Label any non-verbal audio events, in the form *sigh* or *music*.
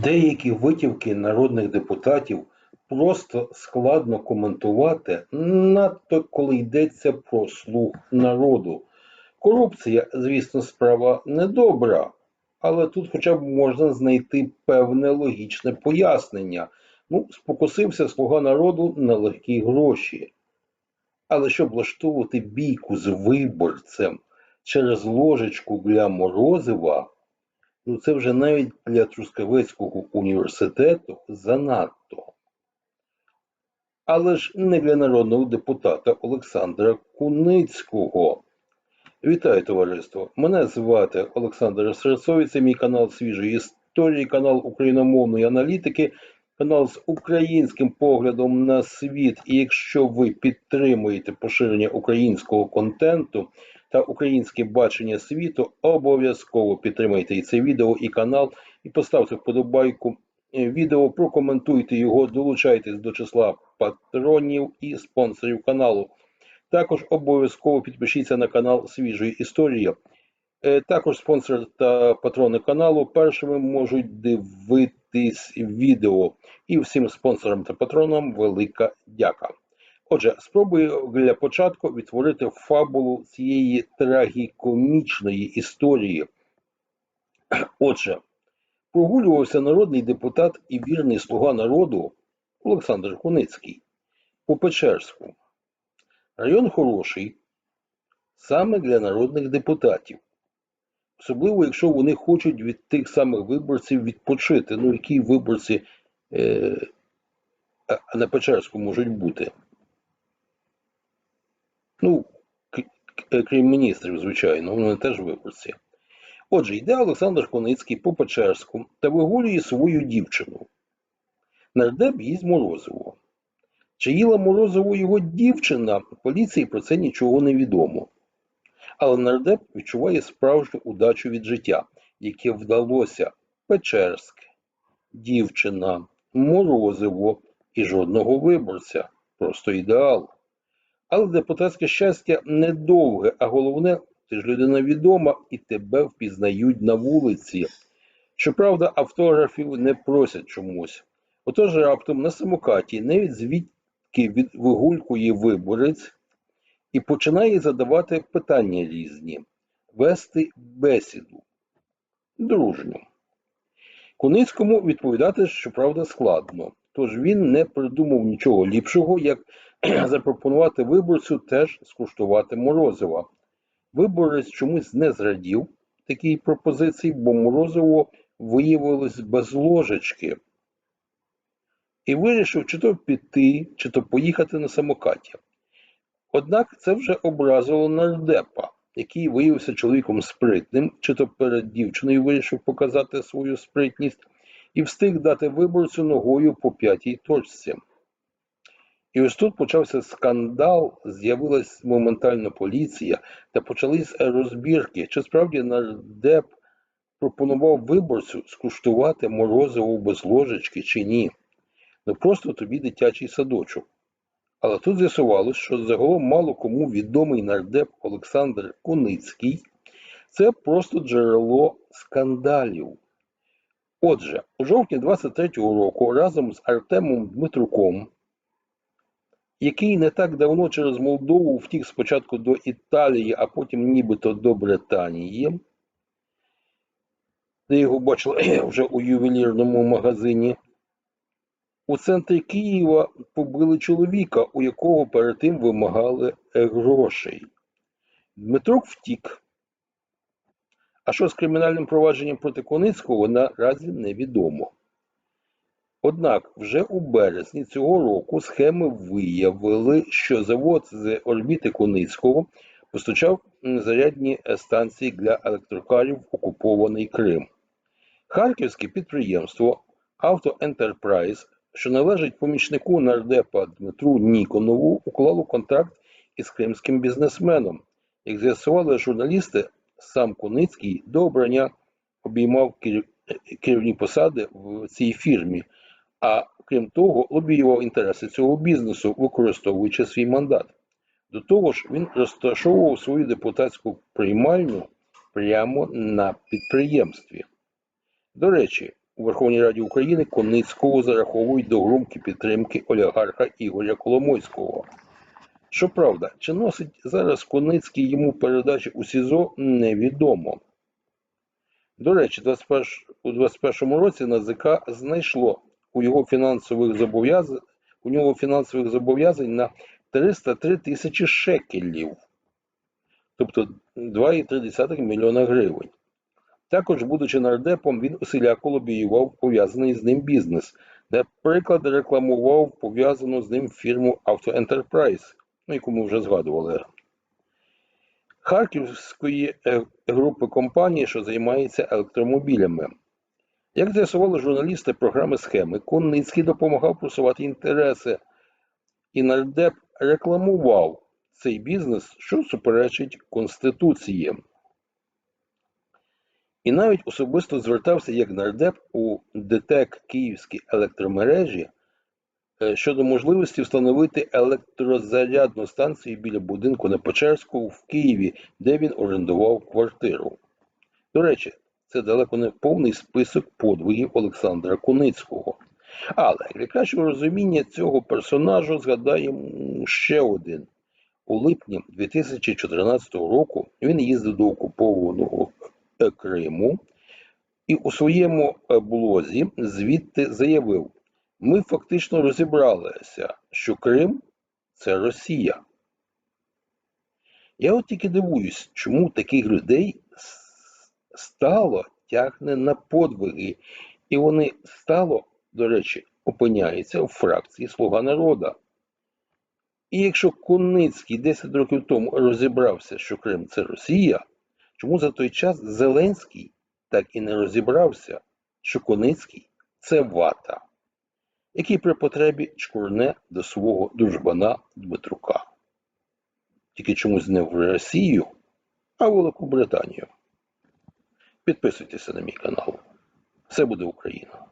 Деякі витівки народних депутатів просто складно коментувати, надто коли йдеться про слуг народу. Корупція, звісно, справа недобра, але тут хоча б можна знайти певне логічне пояснення. Ну, спокусився слуга народу на легкі гроші. Але щоб влаштовувати бійку з виборцем через ложечку для морозива, ну це вже навіть для Трускавецького університету занадто. Але ж не для народного депутата Олександра Куницького. Вітаю, товариство! Мене звати Олександр Серцовий, це мій канал свіжої історії, канал україномовної аналітики, канал з українським поглядом на світ. І якщо ви підтримуєте поширення українського контенту та українське бачення світу, обов'язково підтримайте це відео, і канал, і поставте вподобайку е, відео, прокоментуйте його, долучайтесь до числа патронів і спонсорів каналу. Також обов'язково підпишіться на канал Свіжої Історії. Е, Також спонсори та патрони каналу першими можуть дивитись відео. І всім спонсорам та патронам велика дяка. Отже, спробую для початку відтворити фабулу цієї трагікомічної історії. Отже, прогулювався народний депутат і вірний слуга народу Олександр Куницький по Печерську. Район хороший саме для народних депутатів. Особливо, якщо вони хочуть від тих самих виборців відпочити. Ну, які виборці е, на Печерську можуть бути? Ну, к- крім міністрів, звичайно, вони теж виборці. Отже, йде Олександр Коницький по Печерську та вигулює свою дівчину. Нардеп їсть морозиво. Чи їла морозиво його дівчина, поліції про це нічого не відомо. Але нардеп відчуває справжню удачу від життя, яке вдалося Печерське, дівчина, морозиво і жодного виборця. Просто ідеал. Але депутатське щастя недовге, а головне, ти ж людина відома і тебе впізнають на вулиці. Щоправда, автографів не просять чомусь. Отож раптом на самокаті, навіть звідки від вигулькує виборець, і починає задавати питання різні, вести бесіду. Дружню. Куницькому відповідати, щоправда, складно, тож він не придумав нічого ліпшого, як *clears throat* запропонувати виборцю теж скуштувати морозива. Виборець чомусь не зрадів такій пропозиції, бо морозиво виявилось без ложечки. І вирішив чи то піти, чи то поїхати на самокаті. Однак це вже образило нардепа, який виявився чоловіком спритним, чи то перед дівчиною вирішив показати свою спритність, і встиг дати виборцю ногою по п'ятій точці. І ось тут почався скандал, з'явилась моментально поліція, та почались розбірки, чи справді нардеп пропонував виборцю скуштувати морозиво без ложечки чи ні. Ну просто тобі дитячий садочок. Але тут з'ясувалось, що загалом мало кому відомий нардеп Олександр Куницький це просто джерело скандалів. Отже, у жовтні 23-го року разом з Артемом Дмитруком, який не так давно через Молдову втік спочатку до Італії, а потім нібито до Британії, де його бачили *clears throat* вже у ювелірному магазині, у центрі Києва побили чоловіка, у якого перед тим вимагали грошей. Дмитрук втік. А що з кримінальним провадженням проти Коницького наразі невідомо. Однак вже у березні цього року схеми виявили, що завод з орбіти Коницького постачав зарядні станції для електрокарів в окупований Крим. Харківське підприємство Авто Ентерпрайз, що належить помічнику нардепа Дмитру Ніконову, уклало контракт із кримським бізнесменом. Як з'ясували журналісти, сам Куницький до обрання обіймав керівні посади в цій фірмі, а крім того, лобіював інтереси цього бізнесу, використовуючи свій мандат. До того ж, він розташовував свою депутатську приймальню прямо на підприємстві. До речі, у Верховній Раді України Коницького зараховують до громки підтримки олігарха Ігоря Коломойського. Щоправда, чи носить зараз Коницький йому передачі у СІЗО, невідомо. До речі, у 2021 році НАЗК знайшло у його фінансових у нього фінансових зобов'язань на 303 тисячі шекелів, тобто 2,3 мільйона гривень. Також, будучи нардепом, він усіляко лобіював пов'язаний з ним бізнес, де, приклад, рекламував пов'язану з ним фірму Enterprise, ну, яку ми вже згадували. Харківської е, групи компанії, що займається електромобілями. Як з'ясували журналісти програми схеми, Конницький допомагав просувати інтереси, і нардеп рекламував цей бізнес, що суперечить Конституції. І навіть особисто звертався як нардеп у ДТЕК Київські електромережі щодо можливості встановити електрозарядну станцію біля будинку на Печерську в Києві, де він орендував квартиру. До речі, це далеко не повний список подвигів Олександра Куницького. Але для кращого розуміння цього персонажу згадаємо ще один. У липні 2014 року він їздив до окупованого е, Криму і у своєму е, блозі звідти заявив: ми фактично розібралися, що Крим це Росія. Я от тільки дивуюсь, чому таких людей стало тягне на подвиги, і вони стало, до речі, опиняються у фракції Слуга народа. І якщо Куницький 10 років тому розібрався, що Крим це Росія, чому за той час Зеленський так і не розібрався, що Куницький це вата, який при потребі чкурне до свого дружбана Дмитрука. Тільки чомусь не в Росію, а в Велику Британію. Підписуйтеся на мій канал. Все буде Україна.